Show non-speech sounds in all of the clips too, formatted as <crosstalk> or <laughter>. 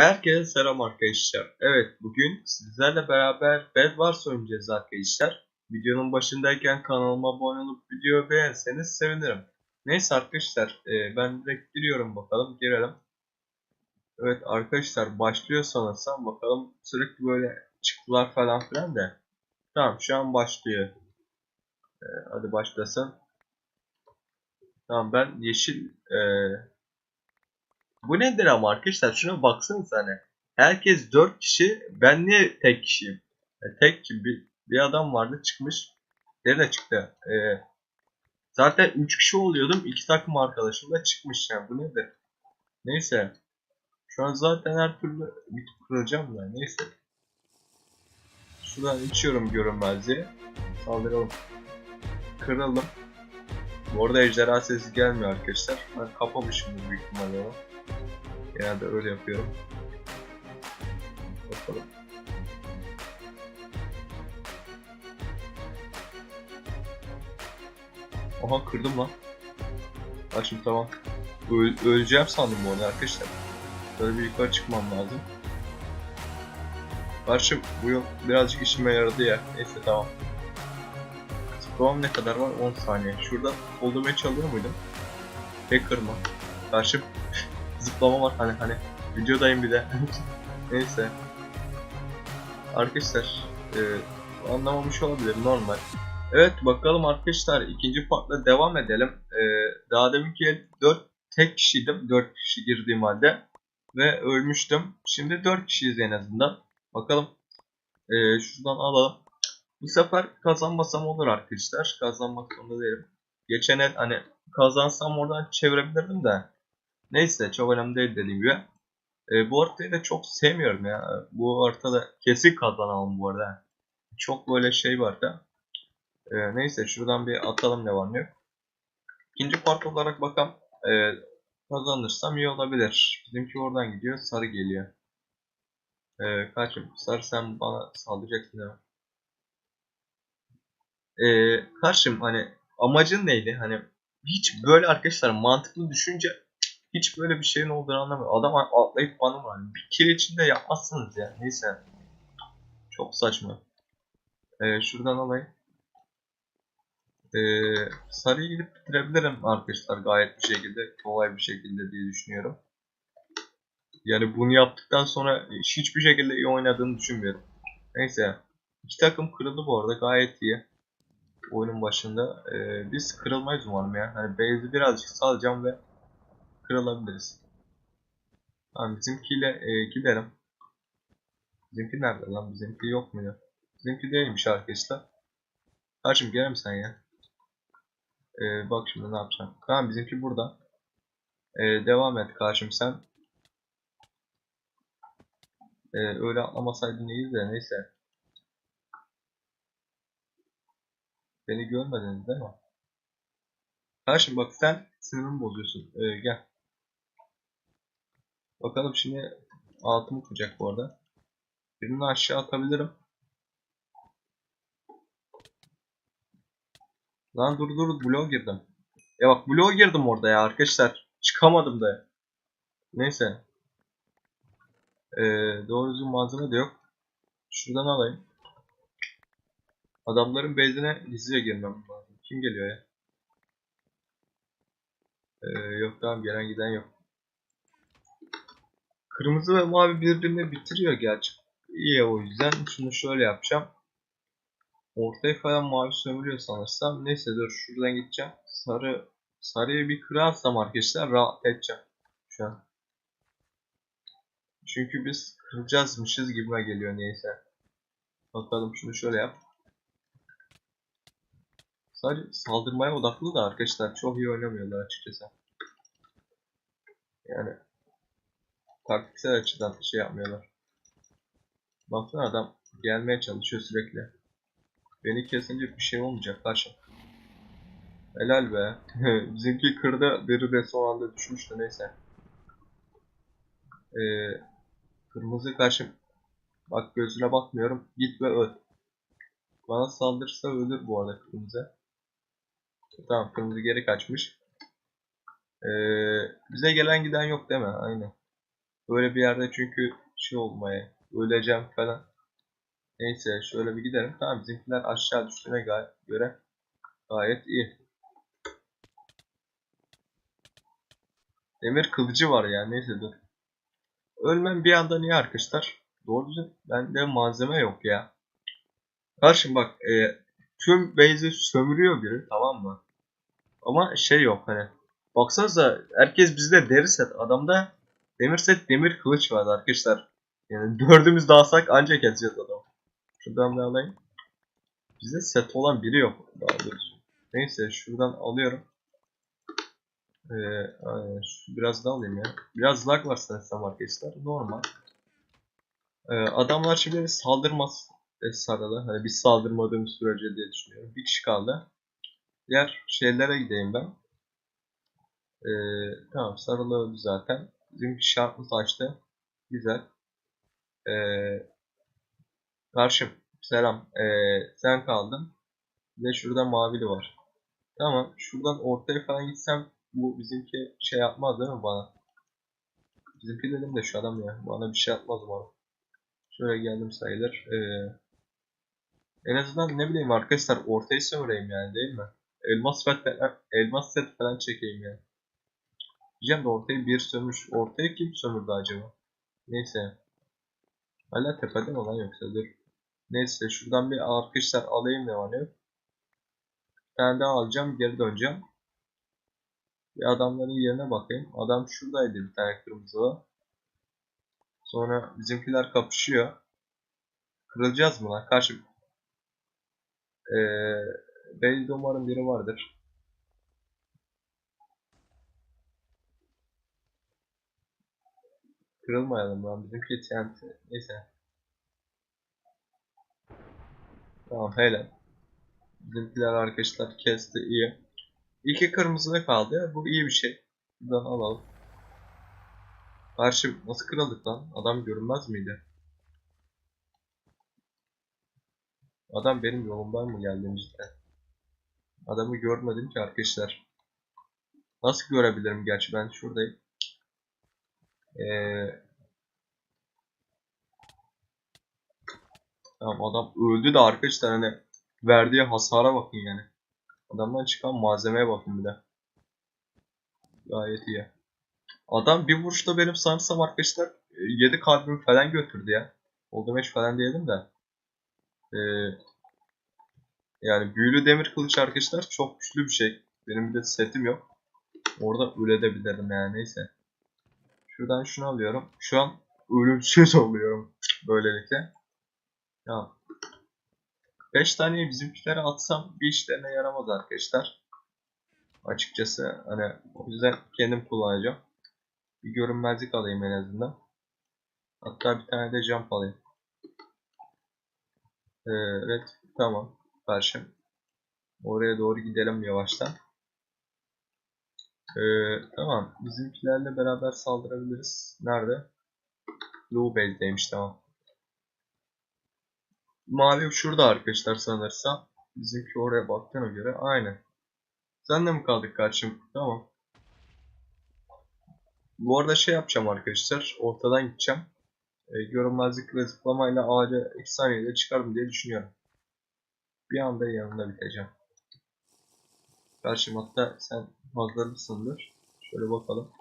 Herkese selam arkadaşlar. Evet bugün sizlerle beraber Bedwars oynayacağız arkadaşlar. Videonun başındayken kanalıma abone olup videoyu beğenseniz sevinirim. Neyse arkadaşlar e, ben direkt giriyorum bakalım girelim. Evet arkadaşlar başlıyor sanırsam bakalım sürekli böyle çıktılar falan filan da. Tamam şu an başlıyor. E, hadi başlasın. Tamam ben yeşil e, bu nedir ama arkadaşlar şuna baksanıza hani. Herkes 4 kişi ben niye tek kişiyim? E, tek kim bir, bir adam vardı çıkmış. Nerede çıktı? E, zaten 3 kişi oluyordum. 2 takım arkadaşım da çıkmış yani bu nedir? Neyse. Şu an zaten her türlü bitip kıracağım da neyse. Şuradan içiyorum görünmezliği. Saldıralım. Kıralım. Bu arada ejderha sesi gelmiyor arkadaşlar. Ben kapamışım büyük ihtimalle onu. Genelde öyle yapıyorum. Bakalım. Aha kırdım lan. Ha şimdi tamam. Öl öleceğim sandım bu arada arkadaşlar. Böyle bir yukarı çıkmam lazım. Karşı bu yol birazcık işime yaradı ya. Neyse tamam. Zıplamam ne kadar var? 10 saniye. Şurada olduğum match alıyor muydum? Tek kırma. Karşı <laughs> zıplama var hani hani. Videodayım bir de. <laughs> Neyse. Arkadaşlar e, anlamamış olabilir normal. Evet bakalım arkadaşlar ikinci partla devam edelim. E, daha deminki 4 tek kişiydim. 4 kişi girdiğim halde. Ve ölmüştüm. Şimdi 4 kişiyiz en azından. Bakalım. E, şuradan alalım. Bu sefer kazanmasam olur arkadaşlar. Kazanmak zorunda değilim. Geçen el hani kazansam oradan çevirebilirdim de. Neyse çok önemli değil dediğim gibi. E, bu haritayı da çok sevmiyorum ya. Bu haritada kesin kazanalım bu arada. Çok böyle şey var da. E, neyse şuradan bir atalım ne var ne yok. İkinci part olarak bakalım. E, kazanırsam iyi olabilir. Bizimki oradan gidiyor. Sarı geliyor. E, kaçım? Sarı sen bana saldıracaksın değil mi? E, karşım hani amacın neydi? Hani hiç böyle arkadaşlar mantıklı düşünce hiç böyle bir şeyin olduğunu anlamıyorum. Adam atlayıp bana var. Bir kere içinde yapmazsınız ya. Neyse. Çok saçma. Ee, şuradan alayım. Ee, sarıyı gidip bitirebilirim arkadaşlar gayet bir şekilde. Kolay bir şekilde diye düşünüyorum. Yani bunu yaptıktan sonra hiçbir şekilde iyi oynadığını düşünmüyorum. Neyse. İki takım kırıldı bu arada gayet iyi. Oyunun başında. Ee, biz kırılmayız umarım ya. Hani base'i birazcık salacağım ve kırılabiliriz. Tamam bizimkiyle e, gidelim. Bizimki nerede lan? Bizimki yok muydu? Bizimki değilmiş arkadaşlar. Karşım gelir sen ya? E, bak şimdi ne yapacağım. Tamam bizimki burada. E, devam et karşım sen. E, öyle atlamasaydın iyiyiz de neyse. Beni görmediniz değil mi? Karşım bak sen sinirimi bozuyorsun. E, gel. Bakalım şimdi altımı kuracak bu arada. Birini aşağı atabilirim. Lan dur dur bloğa girdim. Ya bak bloğa girdim orada ya arkadaşlar. Çıkamadım da. Neyse. Ee, doğru düzgün malzeme de yok. Şuradan alayım. Adamların base'ine gizlice girmem lazım. Kim geliyor ya? Ee, yok tamam gelen giden yok. Kırmızı ve mavi birbirini bitiriyor gerçi. İyi o yüzden şunu şöyle yapacağım. Ortaya falan mavi sömürüyor sanırsam. Neyse dur şuradan gideceğim. Sarı sarıyı bir kırarsam arkadaşlar rahat edeceğim şu an. Çünkü biz kıracağızmışız gibime geliyor neyse. Bakalım şunu şöyle yap. Sadece saldırmaya odaklı da arkadaşlar çok iyi oynamıyorlar açıkçası. Yani taktiksel açıdan şey yapmıyorlar. Baksana adam gelmeye çalışıyor sürekli. Beni kesince bir şey olmayacak karşı. Helal be. <laughs> Bizimki kırdı, biri de son anda düşmüştü neyse. Ee, kırmızı karşım. Bak gözüne bakmıyorum. Git ve öl. Bana saldırırsa ölür bu arada kırmızı. Tamam kırmızı geri kaçmış. Ee, bize gelen giden yok mi? Aynen. Öyle bir yerde çünkü şey olmaya öleceğim falan. Neyse şöyle bir gidelim. Tamam bizimkiler aşağı düştüğüne göre gayet iyi. Demir kılıcı var ya neyse dur. Ölmem bir anda niye arkadaşlar? Doğru düzgün bende malzeme yok ya. Karşım bak e, tüm base'i sömürüyor biri tamam mı? Ama şey yok hani. Baksanıza herkes bizde deri set. Adamda demir set demir kılıç vardı arkadaşlar. Yani dördümüz dağılsak ancak keseceğiz adam. Şuradan bir alayım. Bizde set olan biri yok. Daha. Neyse şuradan alıyorum. Ee, biraz daha alayım ya. Biraz lag var sanırsam arkadaşlar. Normal. Ee, adamlar şimdi saldırmaz. Esrarla. Hani biz saldırmadığımız sürece diye düşünüyorum. Bir kişi kaldı. Diğer şeylere gideyim ben. Ee, tamam sarılı öldü zaten. Bizim şartımız açtı. Güzel. Ee, karşım. Selam. Ee, sen kaldın. De şurada mavili var. Tamam. Şuradan ortaya falan gitsem bu bizimki şey yapmaz değil mi bana? Bizimki dedim de şu adam ya. Bana bir şey yapmaz bana. Şöyle geldim sayılır. Ee, en azından ne bileyim arkadaşlar ortayı sömüreyim yani değil mi? Elmas set elmas set falan çekeyim yani. Diyeceğim de ortayı bir sömürmüş. Ortayı kim sömürdü acaba? Neyse. Hala tepede mi lan yoksa dur. Neyse şuradan bir arkadaşlar alayım ne var ne yok. Bir tane alacağım geri döneceğim. Bir adamların yerine bakayım. Adam şuradaydı bir tane kırmızılı. Sonra bizimkiler kapışıyor. Kırılacağız mı lan? Karşı... Ee, Belli umarım biri vardır. Kırılmayalım lan. Bizimki TNT. Neyse. Tamam helal. Bizimkiler arkadaşlar kesti iyi. İki kırmızıda kaldı. Bu iyi bir şey. Buradan alalım. Karşı nasıl kırıldık lan? Adam görünmez miydi? Adam benim yolumdan mı geldi cidden? Adamı görmedim ki arkadaşlar. Nasıl görebilirim gerçi ben şuradayım. Ee, tamam adam öldü de arkadaşlar hani verdiği hasara bakın yani. Adamdan çıkan malzemeye bakın bir de. Gayet iyi. Adam bir vuruşta benim sanırsam arkadaşlar 7 kalbimi falan götürdü ya. Oldu meş falan diyelim de. Ee, yani büyülü demir kılıç arkadaşlar çok güçlü bir şey. Benim bir de setim yok. Orada ölebilirim yani neyse. Şuradan şunu alıyorum. Şu an ölümsüz <laughs> oluyorum böylelikle. Tamam. 5 taneyi bizimkilere atsam bir işlerine yaramaz arkadaşlar. Açıkçası hani o yüzden kendim kullanacağım. Bir görünmezlik alayım en azından. Hatta bir tane de jump alayım. Ee, evet tamam. Karşım. Oraya doğru gidelim yavaştan. Ee, tamam. Bizimkilerle beraber saldırabiliriz. Nerede? Blue Base'deymiş tamam. Mavi şurada arkadaşlar sanırsam. Bizimki oraya baktığına göre aynen. Sen de mi kaldık karşım? Tamam. Bu arada şey yapacağım arkadaşlar. Ortadan gideceğim. E, görünmezlik ve zıplamayla ağaca 2 saniyede çıkarım diye düşünüyorum. Bir anda yanında biteceğim. Karşım hatta sen hazırlısındır. Şöyle bakalım.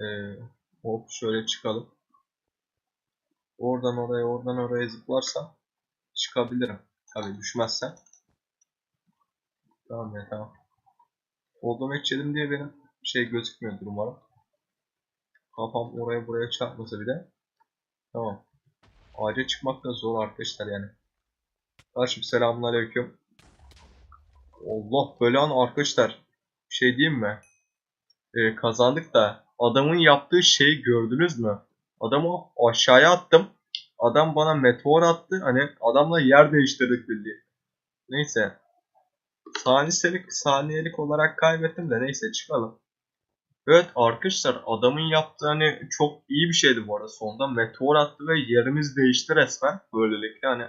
Ee, hop şöyle çıkalım. Oradan oraya oradan oraya zıplarsam çıkabilirim. Tabi düşmezsen. Tamam ya tamam. Olduğum etçedim diye benim şey gözükmüyordur umarım. Kafam oraya buraya çarpmasa bile. Tamam. Ağaca çıkmak da zor arkadaşlar yani. Karşım selamünaleyküm. Allah belan arkadaşlar. Bir şey diyeyim mi? Ee, kazandık da adamın yaptığı şeyi gördünüz mü? Adamı aşağıya attım. Adam bana meteor attı. Hani adamla yer değiştirdik bildiğin. Neyse. Saniyelik, saniyelik olarak kaybettim de neyse çıkalım. Evet arkadaşlar adamın yaptığı hani çok iyi bir şeydi bu arada. Sonunda meteor attı ve yerimiz değişti resmen. Böylelikle hani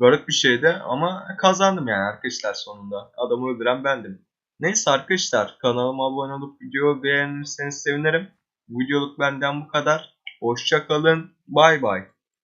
garip bir şeydi ama kazandım yani arkadaşlar sonunda. Adamı öldüren bendim. Neyse arkadaşlar kanalıma abone olup videoyu beğenirseniz sevinirim. Videoluk benden bu kadar. Hoşça kalın. Bay bay.